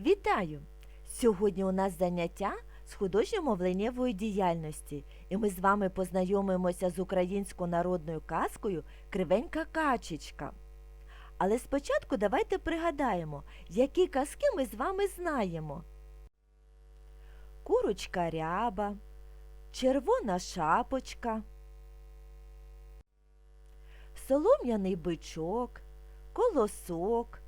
Вітаю! Сьогодні у нас заняття з художньо-мовленнєвої діяльності, і ми з вами познайомимося з українською народною казкою Кривенька качечка. Але спочатку давайте пригадаємо, які казки ми з вами знаємо. Курочка ряба, червона шапочка, солом'яний бичок, колосок,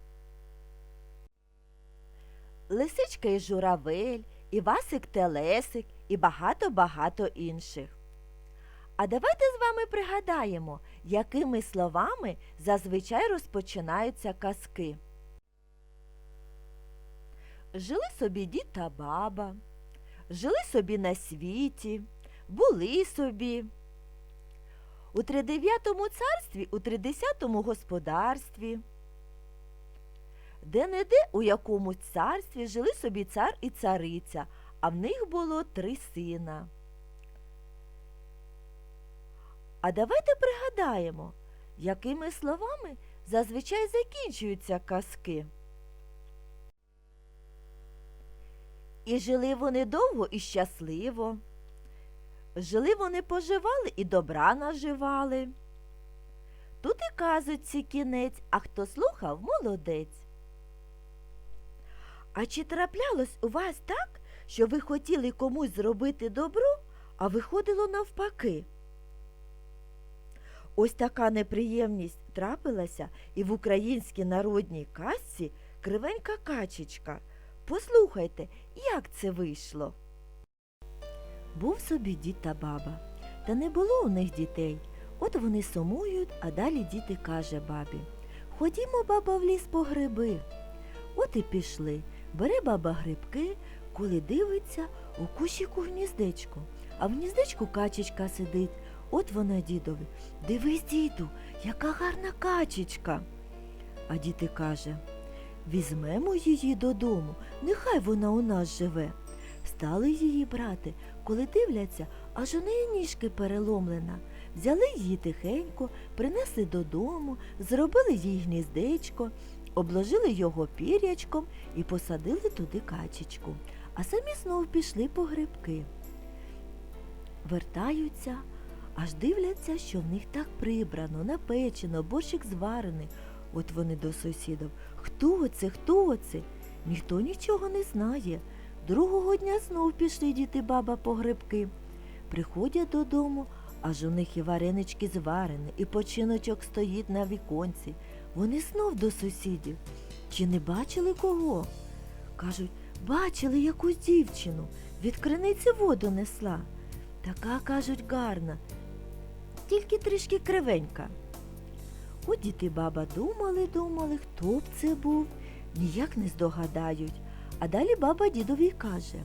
Лисичка і журавель, і Васик Телесик, і багато-багато інших. А давайте з вами пригадаємо, якими словами зазвичай розпочинаються казки. Жили собі дід та баба, жили собі на світі, були собі. У тридев'ятому царстві, у тридесятому господарстві. Де-не-де у якомусь царстві жили собі цар і цариця, а в них було три сина. А давайте пригадаємо, якими словами зазвичай закінчуються казки. І жили вони довго і щасливо. Жили вони поживали і добра наживали. Тут і казочці кінець, а хто слухав, молодець. А чи траплялось у вас так, що ви хотіли комусь зробити добро, а виходило навпаки? Ось така неприємність трапилася і в українській народній казці кривенька качечка. Послухайте, як це вийшло. Був собі дід та баба, та не було у них дітей. От вони сумують, а далі діти каже бабі Ходімо, баба, в ліс по гриби. От і пішли. Бере баба грибки, коли дивиться у кущику гніздечко, а в гніздечку качечка сидить. От вона дідові. Дивись, діду, яка гарна качечка. А діти каже Візьмемо її додому, нехай вона у нас живе. Стали її брати, коли дивляться, аж у неї ніжки переломлена. Взяли її тихенько, принесли додому, зробили їй гніздечко, обложили його пірячком і посадили туди качечку, а самі знов пішли по грибки. Вертаються, аж дивляться, що в них так прибрано, напечено, борщик зварений. От вони до сусідів. Хто це? Хто це? Ніхто нічого не знає. Другого дня знов пішли діти баба по грибки. Приходять додому, аж у них і варенички зварені, і починочок стоїть на віконці. Вони знов до сусідів. Чи не бачили кого? Кажуть, бачили якусь дівчину, від криниці воду несла. Така, кажуть, гарна, тільки трішки кривенька. От діти баба думали, думали, хто б це був, ніяк не здогадають. А далі баба дідові каже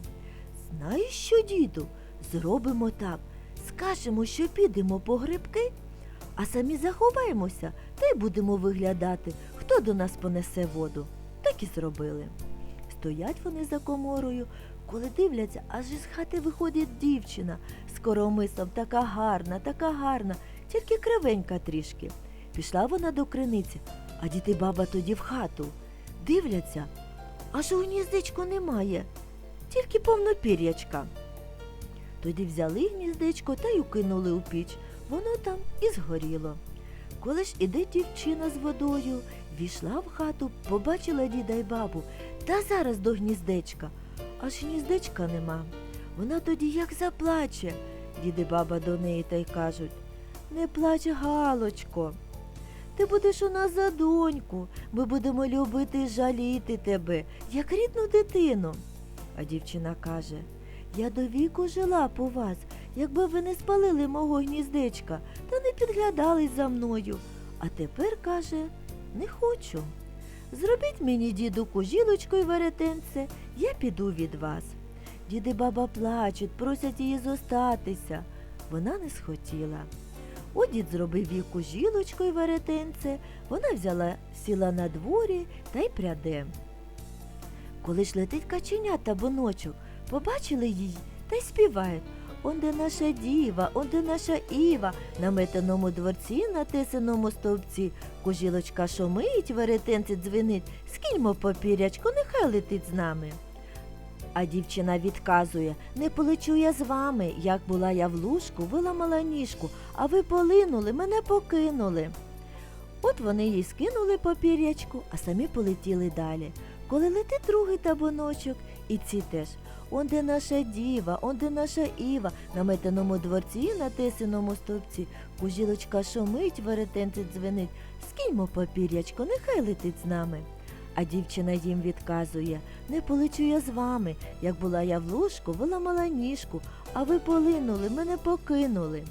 Знаєш що, діду, зробимо так. Скажемо, що підемо по грибки, а самі заховаємося та й будемо виглядати, хто до нас понесе воду. Так і зробили. Стоять вони за коморою, коли дивляться, аж із хати виходить дівчина з така гарна, така гарна, тільки кривенька трішки. Пішла вона до криниці, а діти баба тоді в хату. Дивляться, аж у гніздечку немає, тільки повно пір'ячка. Тоді взяли гніздечко та й укинули у піч. Воно там і згоріло. Коли ж іде дівчина з водою, війшла в хату, побачила діда й бабу, та зараз до гніздечка. Аж гніздечка нема. Вона тоді як заплаче. Діди баба до неї та й кажуть Не плач, Галочко. Ти будеш у нас за доньку. Ми будемо любити і жаліти тебе, як рідну дитину. А дівчина каже Я до віку жила у вас, якби ви не спалили мого гніздечка та не підглядали за мною. А тепер, каже, не хочу. Зробіть мені, діду, кужілочку й веретенце, я піду від вас. Діди баба плачуть, просять її зостатися. Вона не схотіла. От дід зробив їй кужілочку й веретенце, вона взяла, сіла на дворі та й пряде. Коли ж летить каченя та боночок, побачили її та й співають. Онде наша діва, онде наша Іва, на метеному дворці, на тесаному стовпці, кужілочка шумить, веретенці дзвенить, скільмо попірячку, нехай летить з нами. А дівчина відказує не полечу я з вами, як була я в лужку, виламала ніжку, а ви полинули, мене покинули. От вони їй скинули попір'ячку, а самі полетіли далі. Коли летить другий табуночок, і ці теж. Он де наша діва, он де наша Іва, на метеному дворці, на тесиному стовпці, кужілочка шумить, веретенці дзвенить, скиньмо попір'ячко, нехай летить з нами. А дівчина їм відказує не полечу я з вами, як була я в ложку, виламала ніжку, а ви полинули, мене покинули.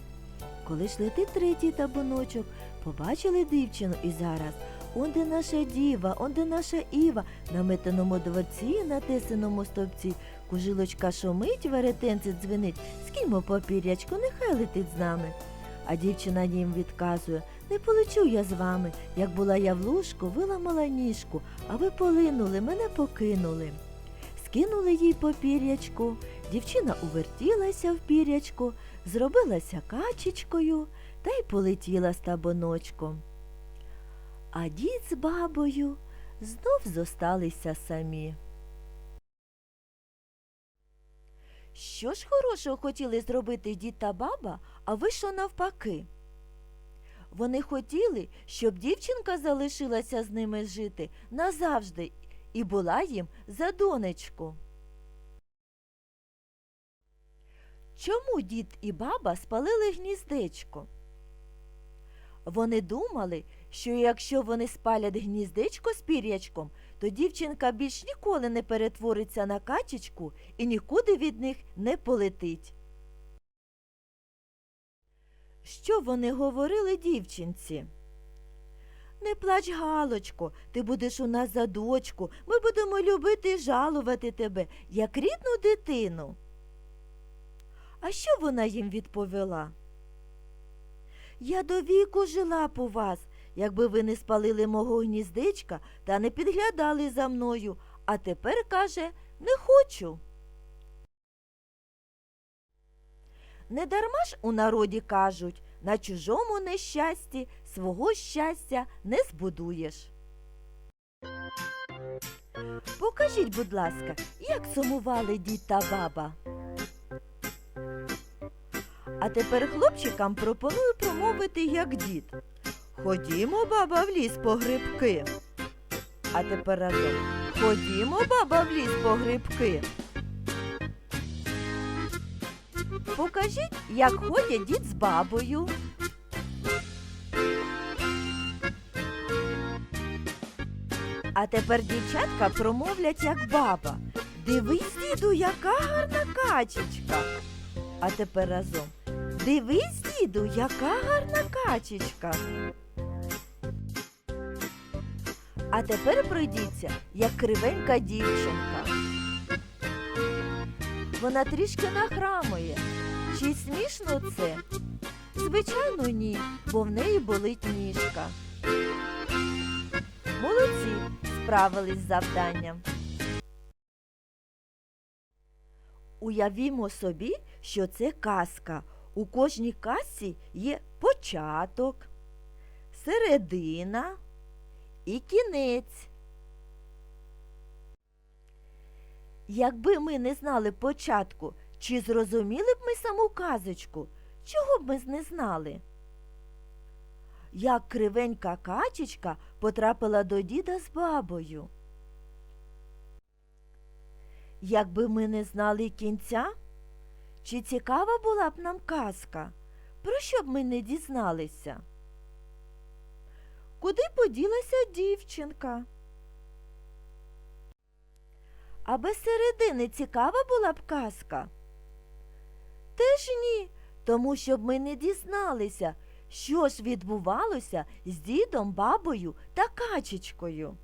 Коли ж летить третій табуночок, побачили дівчину і зараз. Он де наша діва, он де наша Іва, на метеному дворці, на тесаному стовпці, кужилочка шумить, веретенці дзвенить, скиньмо попір'ячку, нехай летить з нами. А дівчина їм відказує не полечу я з вами, як була я в лужку, виламала ніжку, а ви полинули, мене покинули. Скинули їй попір'ячку, дівчина увертілася в пір'ячко, зробилася качечкою та й полетіла з табуночком. А дід з бабою знов зосталися самі. Що ж хорошого хотіли зробити дід та баба, а вийшло навпаки. Вони хотіли, щоб дівчинка залишилася з ними жити назавжди і була їм за донечку. Чому дід і баба спалили гніздечко? Вони думали, що якщо вони спалять гніздечко з пір'ячком, то дівчинка більш ніколи не перетвориться на качечку і нікуди від них не полетить. Що вони говорили дівчинці? Не плач, Галочко, ти будеш у нас за дочку. Ми будемо любити і жалувати тебе, як рідну дитину. А що вона їм відповіла? Я до віку жила у вас, якби ви не спалили мого гніздечка та не підглядали за мною, а тепер каже не хочу. Недарма ж у народі кажуть на чужому нещасті свого щастя не збудуєш. Покажіть, будь ласка, як сумували дід та баба. А тепер хлопчикам пропоную промовити як дід. Ходімо, баба, в ліс по грибки. А тепер разом. Ходімо, баба, в ліс по грибки. Покажіть, як ходять дід з бабою. А тепер дівчатка промовлять як баба. Дивись, діду, яка гарна качечка. А тепер разом. Дивись, діду, яка гарна качечка. А тепер пройдіться, як кривенька дівчинка. Вона трішки нахрамує. Чи смішно це? Звичайно, ні, бо в неї болить ніжка. Молодці, справились з завданням. Уявімо собі, що це казка. У кожній казці є початок, середина і кінець. Якби ми не знали початку, чи зрозуміли б ми саму казочку? Чого б ми не знали? Як кривенька качечка потрапила до діда з бабою. Якби ми не знали кінця, чи цікава була б нам казка? Про що б ми не дізналися? Куди поділася дівчинка? А без середини цікава була б казка? Теж ні, тому що б ми не дізналися, що ж відбувалося з дідом, бабою та качечкою.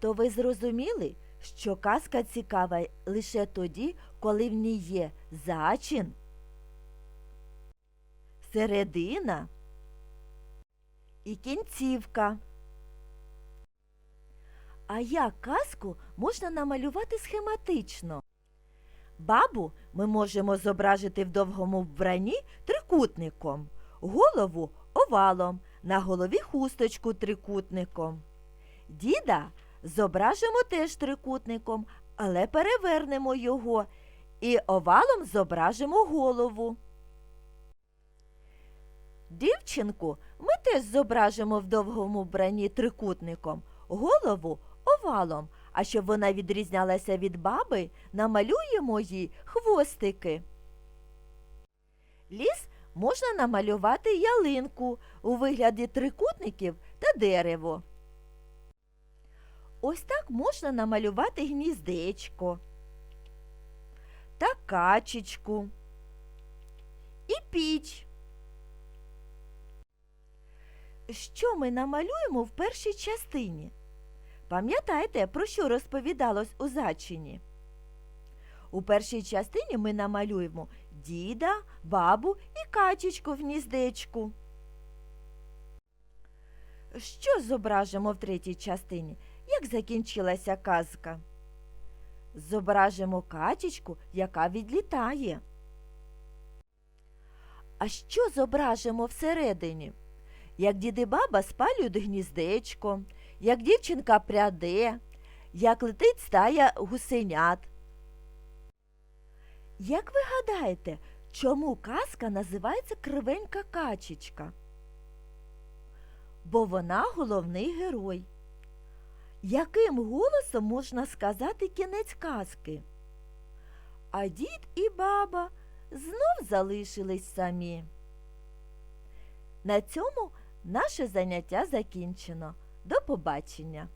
То ви зрозуміли, що казка цікава лише тоді, коли в ній є зачин, середина і кінцівка. А як казку можна намалювати схематично? Бабу ми можемо зображити в довгому вбранні трикутником, голову овалом, на голові хусточку трикутником. Діда зображимо теж трикутником, але перевернемо його і овалом зображимо голову. Дівчинку ми теж зображимо в довгому вбранні трикутником, голову овалом, а щоб вона відрізнялася від баби, намалюємо їй хвостики. Ліс можна намалювати ялинку у вигляді трикутників та дерево. Ось так можна намалювати гніздечко та качечку і піч. Що ми намалюємо в першій частині? Пам'ятаєте, про що розповідалось у зачині? У першій частині ми намалюємо діда, бабу і качечку в гніздечку. Що зображимо в третій частині? Як закінчилася казка? Зображимо качечку, яка відлітає. А що зображимо всередині? Як дід і баба спалюють гніздечко, як дівчинка пряде, як летить стая гусенят. Як ви гадаєте, чому казка називається Кривенька качечка? Бо вона головний герой. Яким голосом можна сказати кінець казки? А дід і баба знов залишились самі. На цьому наше заняття закінчено. До побачення!